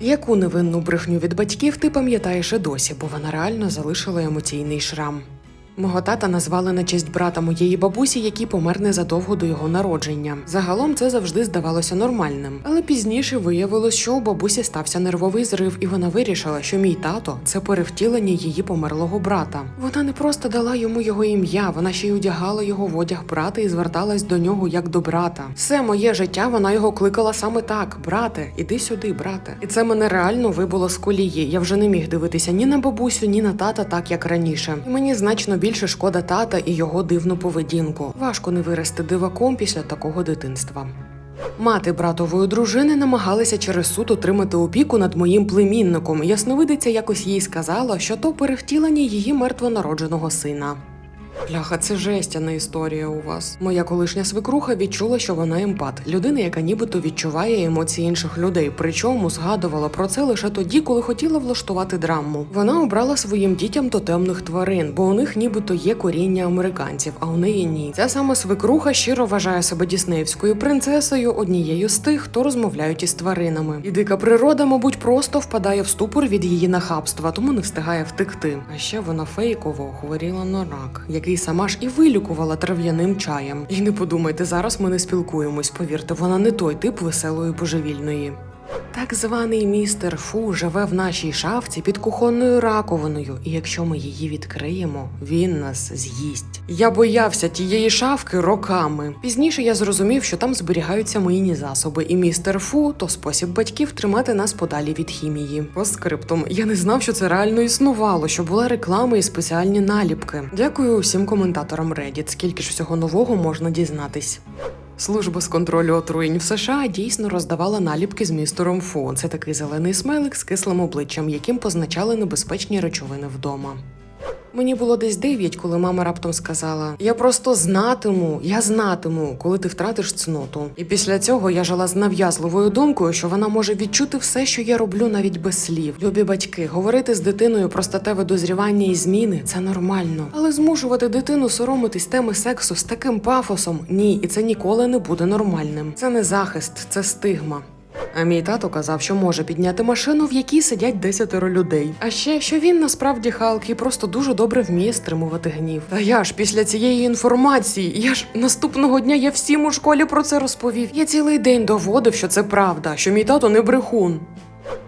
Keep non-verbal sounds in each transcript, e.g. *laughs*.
Яку невинну брехню від батьків ти пам'ятаєш і досі, бо вона реально залишила емоційний шрам. Мого тата назвали на честь брата моєї бабусі, який помер незадовго до його народження. Загалом це завжди здавалося нормальним, але пізніше виявилось, що у бабусі стався нервовий зрив, і вона вирішила, що мій тато це перевтілення її померлого брата. Вона не просто дала йому його ім'я, вона ще й одягала його в одяг брата і зверталась до нього як до брата. Все моє життя вона його кликала саме так: брате, іди сюди, брате. І це мене реально вибуло з колії. Я вже не міг дивитися ні на бабусю, ні на тата, так як раніше. І мені значно більше шкода тата і його дивну поведінку. Важко не вирости диваком після такого дитинства. Мати братової дружини намагалися через суд отримати опіку над моїм племінником. Ясновидиця якось їй сказала, що то перевтілення її мертвонародженого сина. Бляха, це жестяна історія у вас. Моя колишня свекруха відчула, що вона емпат, людина, яка нібито відчуває емоції інших людей. Причому згадувала про це лише тоді, коли хотіла влаштувати драму. Вона обрала своїм дітям тотемних тварин, бо у них нібито є коріння американців, а у неї ні. Ця саме свекруха щиро вважає себе діснеївською принцесою, однією з тих, хто розмовляють із тваринами. І дика природа, мабуть, просто впадає в ступор від її нахабства, тому не встигає втекти. А ще вона фейково хворіла на рак, який сама ж і вилікувала трав'яним чаєм. І не подумайте, зараз ми не спілкуємось. Повірте, вона не той тип веселої божевільної. Так званий містер Фу живе в нашій шафці під кухонною раковиною, і якщо ми її відкриємо, він нас з'їсть. Я боявся тієї шафки роками. Пізніше я зрозумів, що там зберігаються мийні засоби, і містер Фу то спосіб батьків тримати нас подалі від хімії. По скриптум, я не знав, що це реально існувало, що була реклама і спеціальні наліпки. Дякую усім коментаторам Reddit, скільки ж всього нового можна дізнатись. Служба з контролю отруєнь в США дійсно роздавала наліпки з містером Фу. Це такий зелений смайлик з кислим обличчям, яким позначали небезпечні речовини вдома. Мені було десь дев'ять, коли мама раптом сказала: Я просто знатиму, я знатиму, коли ти втратиш цноту. І після цього я жила з нав'язливою думкою, що вона може відчути все, що я роблю, навіть без слів. Любі батьки, говорити з дитиною про статеве дозрівання і зміни це нормально. Але змушувати дитину соромитись теми сексу з таким пафосом ні, і це ніколи не буде нормальним. Це не захист, це стигма. А мій тато казав, що може підняти машину, в якій сидять десятеро людей. А ще що він насправді Халк і просто дуже добре вміє стримувати гнів. Та я ж після цієї інформації, я ж наступного дня я всім у школі про це розповів. Я цілий день доводив, що це правда, що мій тато не брехун.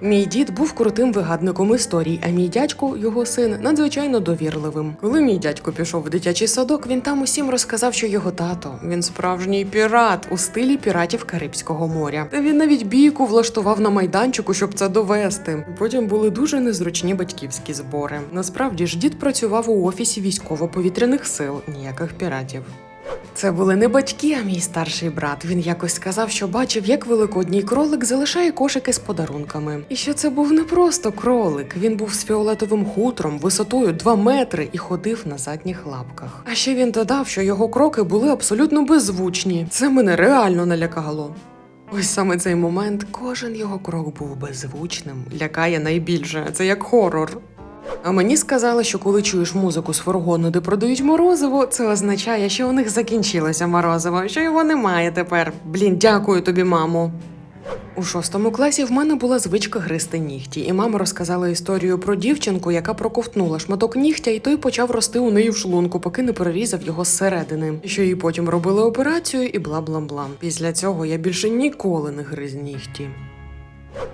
Мій дід був крутим вигадником історій, а мій дядько, його син, надзвичайно довірливим. Коли мій дядько пішов в дитячий садок, він там усім розказав, що його тато він справжній пірат у стилі піратів Карибського моря. Та він навіть бійку влаштував на майданчику, щоб це довести. Потім були дуже незручні батьківські збори. Насправді ж дід працював у офісі військово-повітряних сил, ніяких піратів. Це були не батьки, а мій старший брат. Він якось сказав, що бачив, як великодній кролик залишає кошики з подарунками. І що це був не просто кролик. Він був з фіолетовим хутром, висотою 2 метри і ходив на задніх лапках. А ще він додав, що його кроки були абсолютно беззвучні. Це мене реально налякало. Ось саме цей момент, кожен його крок був беззвучним, лякає найбільше. Це як хорор. А мені сказали, що коли чуєш музику з фургону, де продають морозиво, це означає, що у них закінчилося морозиво, що його немає тепер. Блін, дякую тобі, мамо. У шостому класі в мене була звичка гризти нігті, і мама розказала історію про дівчинку, яка проковтнула шматок нігтя, і той почав рости у неї в шлунку, поки не перерізав його зсередини. Що їй потім робили операцію, і бла бла бла. Після цього я більше ніколи не гриз нігті.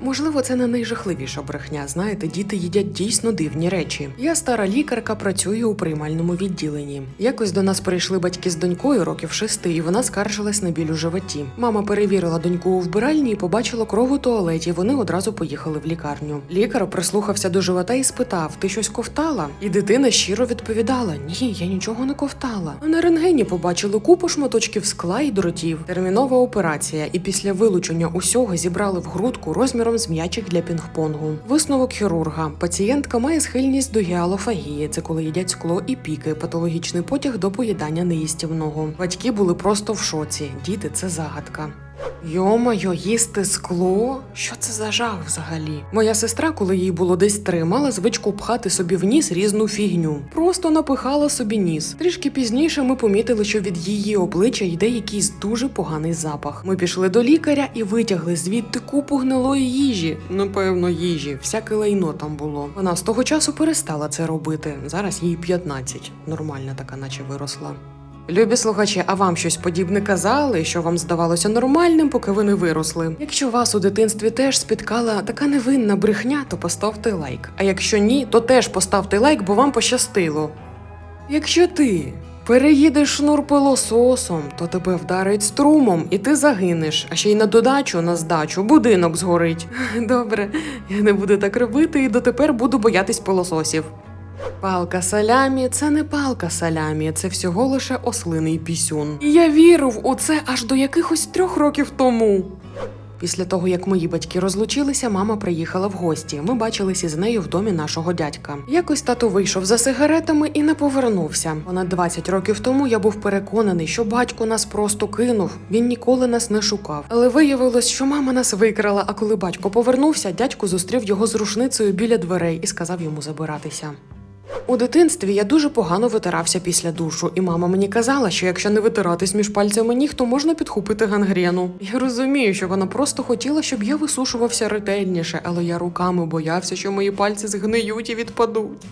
Можливо, це не найжахливіша брехня. Знаєте, діти їдять дійсно дивні речі. Я стара лікарка, працюю у приймальному відділенні. Якось до нас прийшли батьки з донькою років шести, і вона скаржилась на біль у животі. Мама перевірила доньку у вбиральні і побачила кров у туалеті. Вони одразу поїхали в лікарню. Лікар прислухався до живота і спитав: Ти щось ковтала? І дитина щиро відповідала: Ні, я нічого не ковтала. А на рентгені побачили купу шматочків скла і дротів. Термінова операція, і після вилучення усього зібрали в грудку розміром з м'ячик для пінг-понгу. Висновок хірурга: пацієнтка має схильність до гіалофагії. Це коли їдять скло і піки, патологічний потяг до поїдання неїстівного. Батьки були просто в шоці. Діти це загадка. Йомайо, їсти скло? Що це за жах взагалі? Моя сестра, коли їй було десь три, мала звичку пхати собі в ніс різну фігню. Просто напихала собі ніс. Трішки пізніше ми помітили, що від її обличчя йде якийсь дуже поганий запах. Ми пішли до лікаря і витягли звідти купу гнилої їжі. Напевно, їжі, всяке лайно там було. Вона з того часу перестала це робити. Зараз їй 15. Нормальна така, наче виросла. Любі слухачі, а вам щось подібне казали, що вам здавалося нормальним, поки ви не виросли. Якщо вас у дитинстві теж спіткала така невинна брехня, то поставте лайк. А якщо ні, то теж поставте лайк, бо вам пощастило. Якщо ти переїдеш шнур пилососом, то тебе вдарить струмом, і ти загинеш. А ще й на додачу, на здачу, будинок згорить. *laughs* Добре, я не буду так робити і дотепер буду боятись пилососів. Палка салямі це не палка салямі, це всього лише ослиний пісюн. І я вірив у це аж до якихось трьох років тому. Після того, як мої батьки розлучилися, мама приїхала в гості. Ми бачилися з нею в домі нашого дядька. Якось тато вийшов за сигаретами і не повернувся. Понад 20 років тому я був переконаний, що батько нас просто кинув. Він ніколи нас не шукав. Але виявилось, що мама нас викрала. А коли батько повернувся, дядько зустрів його з рушницею біля дверей і сказав йому забиратися. У дитинстві я дуже погано витирався після душу, і мама мені казала, що якщо не витиратись між пальцями ніг, то можна підхопити гангрену. Я розумію, що вона просто хотіла, щоб я висушувався ретельніше, але я руками боявся, що мої пальці згниють і відпадуть.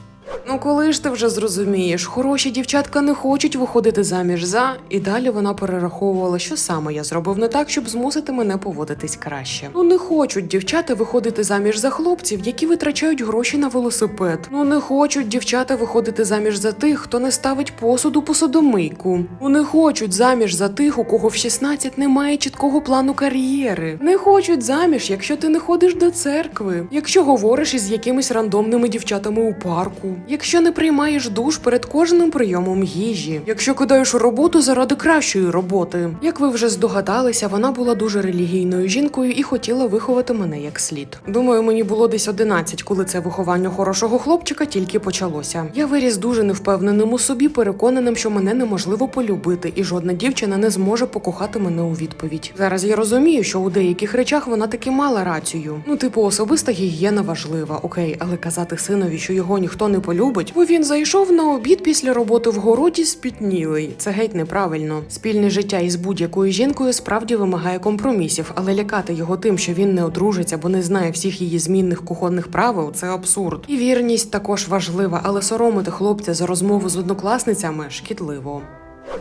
Ну, коли ж ти вже зрозумієш, хороші дівчатка не хочуть виходити заміж за. І далі вона перераховувала, що саме я зробив не так, щоб змусити мене поводитись краще. Ну не хочуть дівчата виходити заміж за хлопців, які витрачають гроші на велосипед. Ну не хочуть дівчата виходити заміж за тих, хто не ставить посуду посудомийку. Ну не хочуть заміж за тих, у кого в 16 немає чіткого плану кар'єри. Не хочуть заміж, якщо ти не ходиш до церкви, якщо говориш із якимись рандомними дівчатами у парку, якщо не приймаєш душ перед кожним прийомом їжі, якщо кидаєш роботу заради кращої роботи. Як ви вже здогадалися, вона була дуже релігійною жінкою і хотіла виховати мене як слід. Думаю, мені було десь 11, коли це виховання хорошого хлопчика тільки почалося. Я виріс дуже невпевненим у собі, переконаним, що мене неможливо полюбити, і жодна дівчина не зможе покохати мене у відповідь. Зараз я розумію, що у деяких речах вона таки мала рацію. Ну, типу, особиста гігієна важлива, окей, але казати синові, що його ніхто не полюбить, бо він зайшов на обід після роботи в городі спітнілий. Це геть неправильно. Спільне життя із будь-якою жінкою справді вимагає компромісів, але лякати його тим, що він не одружиться, бо не знає всіх її змінних кухонних правил, це абсурд. І вірність також важлива, але соромити хлопця за розмову з однокласницями шкідливо.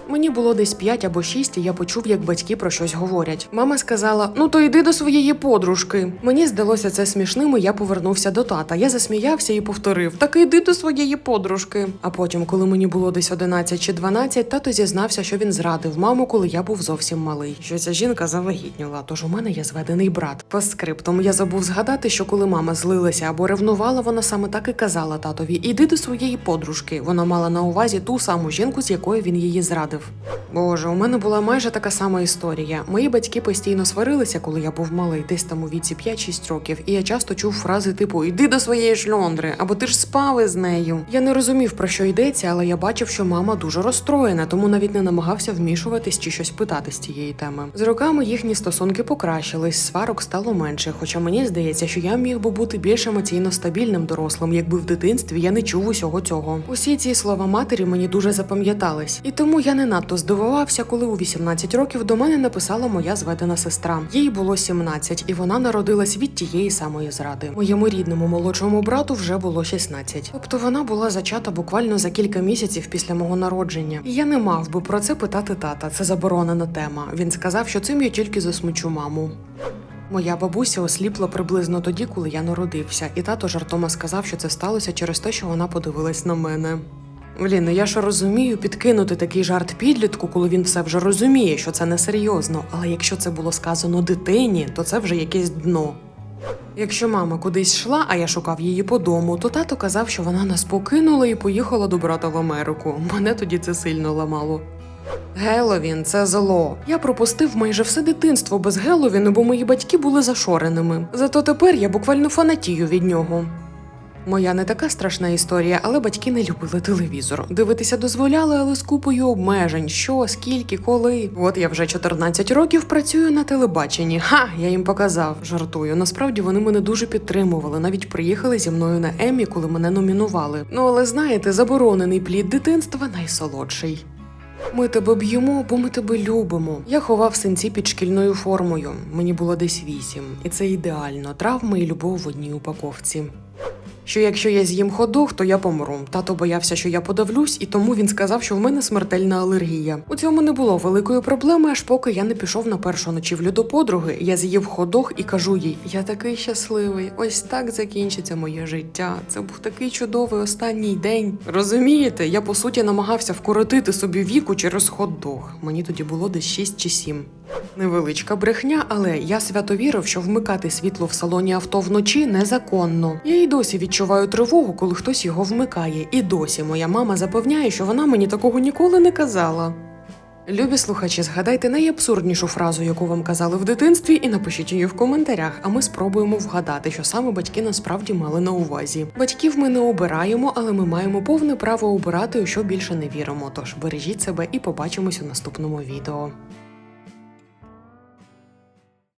Мені було десь 5 або 6, і я почув, як батьки про щось говорять. Мама сказала: Ну то йди до своєї подружки. Мені здалося це смішним, і я повернувся до тата. Я засміявся і повторив: Так йди до своєї подружки. А потім, коли мені було десь 11 чи 12, тато зізнався, що він зрадив маму, коли я був зовсім малий. Що ця жінка завагітніла, тож у мене є зведений брат. По скриптум я забув згадати, що коли мама злилася або ревнувала, вона саме так і казала татові: Іди до своєї подружки. Вона мала на увазі ту саму жінку, з якою він її зрадив. Боже, у мене була майже така сама історія. Мої батьки постійно сварилися, коли я був малий, десь там у віці 5-6 років, і я часто чув фрази типу Іди до своєї шльондри, або ти ж спав із нею. Я не розумів про що йдеться, але я бачив, що мама дуже розстроєна, тому навіть не намагався вмішуватись чи щось питати з цієї теми. З роками їхні стосунки покращились, сварок стало менше. Хоча мені здається, що я міг би бути більш емоційно стабільним дорослим, якби в дитинстві я не чув усього цього. Усі ці слова матері мені дуже запам'ятались, і тому я не надто здивувався, коли у 18 років до мене написала моя зведена сестра. Їй було 17, і вона народилась від тієї самої зради. Моєму рідному молодшому брату вже було 16. Тобто вона була зачата буквально за кілька місяців після мого народження. І я не мав би про це питати тата. Це заборонена тема. Він сказав, що цим я тільки засмучу маму. Моя бабуся осліпла приблизно тоді, коли я народився, і тато жартома сказав, що це сталося через те, що вона подивилась на мене. Блін, ну я ж розумію підкинути такий жарт підлітку, коли він все вже розуміє, що це несерйозно. Але якщо це було сказано дитині, то це вже якесь дно. Якщо мама кудись йшла, а я шукав її по дому, то тато казав, що вона нас покинула і поїхала до брата в Америку. Мене тоді це сильно ламало. Геловін це зло. Я пропустив майже все дитинство без Геловіну, бо мої батьки були зашореними. Зато тепер я буквально фанатію від нього. Моя не така страшна історія, але батьки не любили телевізор. Дивитися дозволяли, але з купою обмежень. Що, скільки, коли. От я вже 14 років працюю на телебаченні. Ха, я їм показав. Жартую. Насправді вони мене дуже підтримували. Навіть приїхали зі мною на Емі, коли мене номінували. Ну але знаєте, заборонений плід дитинства найсолодший. Ми тебе б'ємо, бо ми тебе любимо. Я ховав синці під шкільною формою. Мені було десь вісім, і це ідеально. Травми і любов в одній упаковці. Що якщо я з'їм ходох, то я помру. Тато боявся, що я подавлюсь, і тому він сказав, що в мене смертельна алергія. У цьому не було великої проблеми, аж поки я не пішов на першу ночівлю до подруги. Я з'їв ходох і кажу їй: Я такий щасливий, ось так закінчиться моє життя. Це був такий чудовий останній день. Розумієте, я по суті намагався вкоротити собі віку через хот-дог. Мені тоді було десь 6 чи 7. Невеличка брехня, але я свято вірив, що вмикати світло в салоні авто вночі незаконно. Я і досі відчуваю тривогу, коли хтось його вмикає. І досі моя мама запевняє, що вона мені такого ніколи не казала. Любі слухачі, згадайте найабсурднішу фразу, яку вам казали в дитинстві, і напишіть її в коментарях, а ми спробуємо вгадати, що саме батьки насправді мали на увазі. Батьків ми не обираємо, але ми маємо повне право обирати, у що більше не віримо. Тож бережіть себе і побачимось у наступному відео.